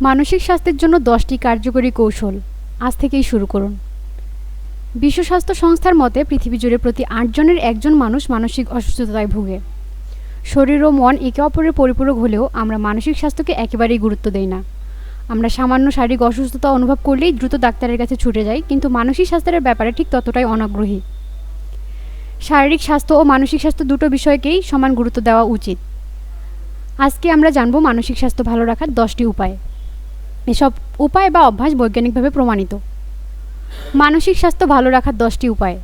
মানসিক স্বাস্থ্যের জন্য দশটি কার্যকরী কৌশল। আজ থেকেই শুরু করুন। বিশ্ব স্বাস্থ্য সংস্থার মতে, পৃথিবী জুড়ে প্রতি আটজনের একজন মানুষ মানসিক অসুস্থতায় ভুগে। শরীর ও মন একে অপরের পরিপূরক হলেও আমরা মানসিক স্বাস্থ্যকে একেবারেই গুরুত্ব দেই না। আমরা সামান্য শারীরিক অসুস্থতা অনুভব করলেই দ্রুত ডাক্তারের কাছে ছুটে যাই, কিন্তু মানসিক স্বাস্থ্যের ব্যাপারে ঠিক ততটাই অনাগ্রহী। শারীরিক স্বাস্থ্য ও মানসিক স্বাস্থ্য দুটো বিষয়কেই সমান গুরুত্ব দেওয়া উচিত। আজকে আমরা জানব মানসিক স্বাস্থ্য ভালো রাখার দশটি উপায়। এসব উপায় বা অভ্যাস বৈজ্ঞানিকভাবে প্রমাণিত। মানসিক স্বাস্থ্য ভালো রাখার দশটি উপায়।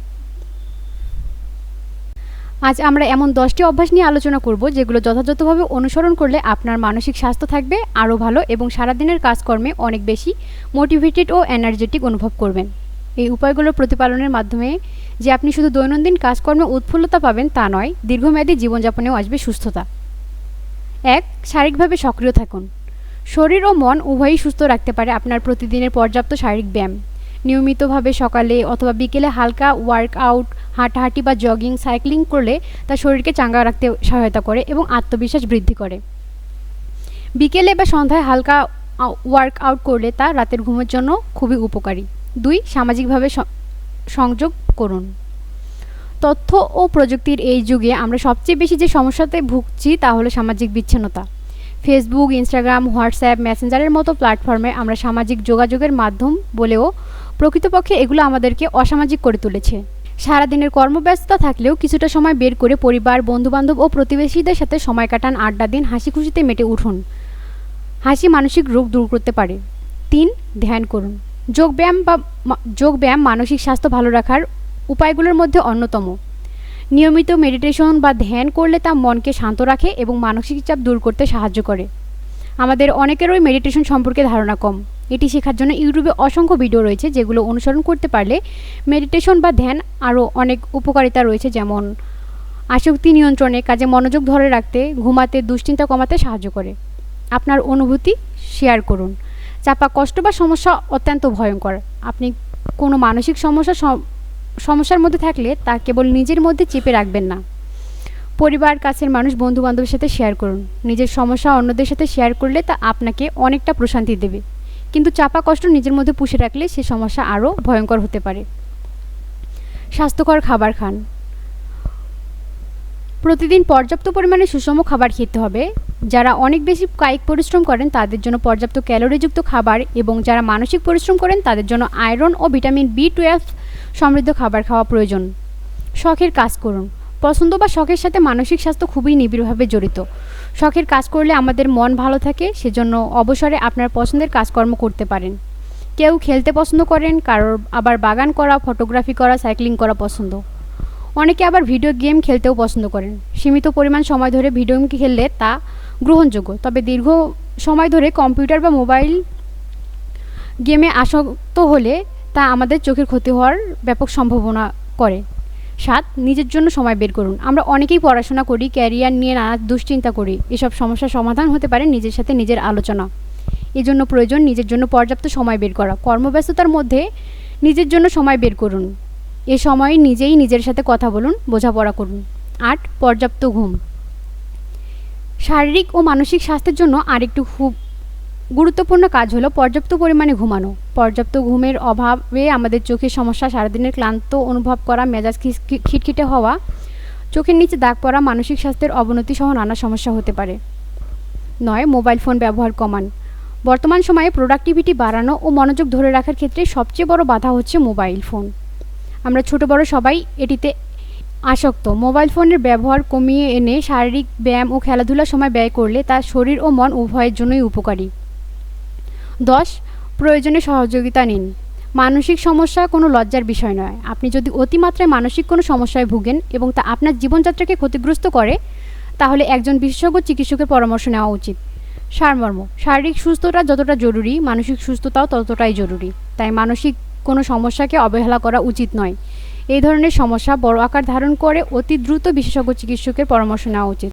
আজ আমরা এমন দশটি অভ্যাস নিয়ে আলোচনা করব, যেগুলো যথাযথভাবে অনুসরণ করলে আপনার মানসিক স্বাস্থ্য থাকবে আরও ভালো এবং সারাদিনের কাজকর্মে অনেক বেশি মোটিভেটেড ও এনার্জেটিক অনুভব করবেন। এই উপায়গুলো প্রতিপালনের মাধ্যমে যে আপনি শুধু দৈনন্দিন কাজকর্মে উৎফুল্লতা পাবেন তা নয়, দীর্ঘমেয়াদী জীবনযাপনেও আসবে সুস্থতা। এক, শারীরিকভাবে সক্রিয় থাকুন। শরীর ও মন উভয়ই সুস্থ রাখতে পারে আপনার প্রতিদিনের পর্যাপ্ত শারীরিক ব্যায়াম। নিয়মিতভাবে সকালে অথবা বিকেলে হালকা ওয়ার্কআউট, হাঁটাহাঁটি বা জগিং, সাইক্লিং করলে তা শরীরকে চাঙ্গা রাখতে সহায়তা করে এবং আত্মবিশ্বাস বৃদ্ধি করে। বিকেলে বা সন্ধ্যায় হালকা ওয়ার্কআউট করলে তা রাতের ঘুমের জন্য খুবই উপকারী। দুই, সামাজিকভাবে সংযোগ করুন। তথ্য ও প্রযুক্তির এই যুগে আমরা সবচেয়ে বেশি যে সমস্যাতে ভুগছি তা হলো সামাজিক বিচ্ছিন্নতা। ফেসবুক ইনস্টাগ্রাম হোয়াটসঅ্যাপ মেসেঞ্জারের মতো প্ল্যাটফর্মে আমরা সামাজিক যোগাযোগের মাধ্যম বলেও প্রকৃতপক্ষে এগুলো আমাদেরকে অসামাজিক করে তুলেছে। সারাদিনের কর্মব্যস্ততা থাকলেও কিছুটা সময় বের করে পরিবার, বন্ধুবান্ধব ও প্রতিবেশীদের সাথে সময় কাটান, আড্ডা দিন, হাসি খুশিতে মেটে উঠুন। হাসি মানসিক রোগ দূর করতে পারে। তিন, ধ্যান করুন। যোগব্যায়াম বা যোগব্যায়াম মানসিক স্বাস্থ্য ভালো রাখার উপায়গুলোর মধ্যে অন্যতম। নিয়মিত মেডিটেশন বা ধ্যান করলে তা মনকে শান্ত রাখে এবং মানসিক চাপ দূর করতে সাহায্য করে। আমাদের অনেকেরই মেডিটেশন সম্পর্কে ধারণা কম। এটি শেখার জন্য ইউটিউবে অসংখ্য ভিডিও রয়েছে যেগুলো অনুসরণ করতে পারলে মেডিটেশন বা ধ্যান আরও অনেক উপকারিতা রয়েছে যেমন আসক্তি নিয়ন্ত্রণে কাজে মনোযোগ ধরে রাখতে, ঘুমাতে, দুশ্চিন্তা কমাতে সাহায্য করে। আপনার অনুভূতি শেয়ার করুন। চাপা কষ্ট বা সমস্যা অত্যন্ত ভয়ঙ্কর। আপনি কোনো মানসিক সমস্যা সমস্যার মধ্যে থাকলে তা কেবল নিজের মধ্যে চেপে রাখবেন না। পরিবার, কাছের মানুষ বন্ধু বান্ধবের সাথে শেয়ার করুন। নিজের সমস্যা অন্যদের সাথে শেয়ার করলে তা আপনাকে অনেকটা প্রশান্তি দেবে। কিন্তু চাপা কষ্ট নিজের মধ্যে পুষে রাখলে সে সমস্যা আরও ভয়ঙ্কর হতে পারে। স্বাস্থ্যকর খাবার খান। প্রতিদিন পর্যাপ্ত পরিমাণে সুষম খাবার খেতে হবে। যারা অনেক বেশি কায়িক পরিশ্রম করেন, তাদের জন্য পর্যাপ্ত ক্যালোরিযুক্ত খাবার এবং যারা মানসিক পরিশ্রম করেন, তাদের জন্য আয়রন ও ভিটামিন বি টুয়েলভ সমৃদ্ধ খাবার খাওয়া প্রয়োজন। শখের কাজ করুন। পছন্দ বা শখের সাথে মানসিক স্বাস্থ্য খুবই নিবিড়ভাবে জড়িত। শখের কাজ করলে আমাদের মন ভালো থাকে, সেজন্য অবসরে আপনার পছন্দের কাজকর্ম করতে পারেন। কেউ খেলতে পছন্দ করেন, কারোর আবার বাগান করা, ফটোগ্রাফি করা, সাইক্লিং করা পছন্দ। অনেকে আবার ভিডিও গেম খেলতেও পছন্দ করেন। সীমিত পরিমাণ সময় ধরে ভিডিও গেম খেললে তা গ্রহণযোগ্য। তবে দীর্ঘ সময় ধরে কম্পিউটার বা মোবাইল গেমে আসক্ত হলে তা আমাদের চোখের ক্ষতি হওয়ার ব্যাপক সম্ভাবনা করে। সাত, নিজের জন্য সময় বের করুন। আমরা অনেকেই পড়াশোনা করি, ক্যারিয়ার নিয়ে নানা দুশ্চিন্তা করি। এসব সমস্যার সমাধান হতে পারে নিজের সাথে নিজের আলোচনা। এজন্য প্রয়োজন নিজের জন্য পর্যাপ্ত সময় বের করা। কর্মব্যস্ততার মধ্যে নিজের জন্য সময় বের করুন। এ সময় নিজেই নিজের সাথে কথা বলুন, বোঝাপড়া করুন। আট, পর্যাপ্ত ঘুম। শারীরিক ও মানসিক স্বাস্থ্যের জন্য আরেকটু খুব গুরুত্বপূর্ণ কাজ হলো পর্যাপ্ত পরিমাণে ঘুমানো। পর্যাপ্ত ঘুমের অভাবে আমাদের চোখের সমস্যা, সারাদিনের ক্লান্ত অনুভব করা, মেজাজ খিটখিটে হওয়া, চোখের নিচে দাগ পড়া, মানসিক স্বাস্থ্যের অবনতি সহ নানা সমস্যা হতে পারে। নয়, মোবাইল ফোন ব্যবহার কমান। বর্তমান সময়ে প্রোডাক্টিভিটি বাড়ানো ও মনোযোগ ধরে রাখার ক্ষেত্রে সবচেয়ে বড় বাধা হচ্ছে মোবাইল ফোন। আমরা ছোট, বড় সবাই এটিতে আসক্ত। মোবাইল ফোনের ব্যবহার কমিয়ে এনে শারীরিক ব্যায়াম ও খেলাধুলার সময় ব্যয় করলে তা শরীর ও মন উভয়ের জন্যই উপকারী। দশ প্রয়োজনে সহযোগিতা নিন। মানসিক সমস্যা কোনো লজ্জার বিষয় নয়। আপনি যদি অতিমাত্রায় মানসিক কোনো সমস্যায় ভুগেন এবং তা আপনার জীবনযাত্রাকে ক্ষতিগ্রস্ত করে, তাহলে একজন বিশেষজ্ঞ চিকিৎসকের পরামর্শ নেওয়া উচিত। সারমর্ম, শারীরিক সুস্থতা যতটা জরুরি, মানসিক সুস্থতাও ততটাই জরুরি। তাই মানসিক কোনো সমস্যাকে অবহেলা করা উচিত নয়। এই ধরনের সমস্যা বড় আকার ধারণ করে অতি দ্রুত বিশেষজ্ঞ চিকিৎসকের পরামর্শ নেওয়া উচিত।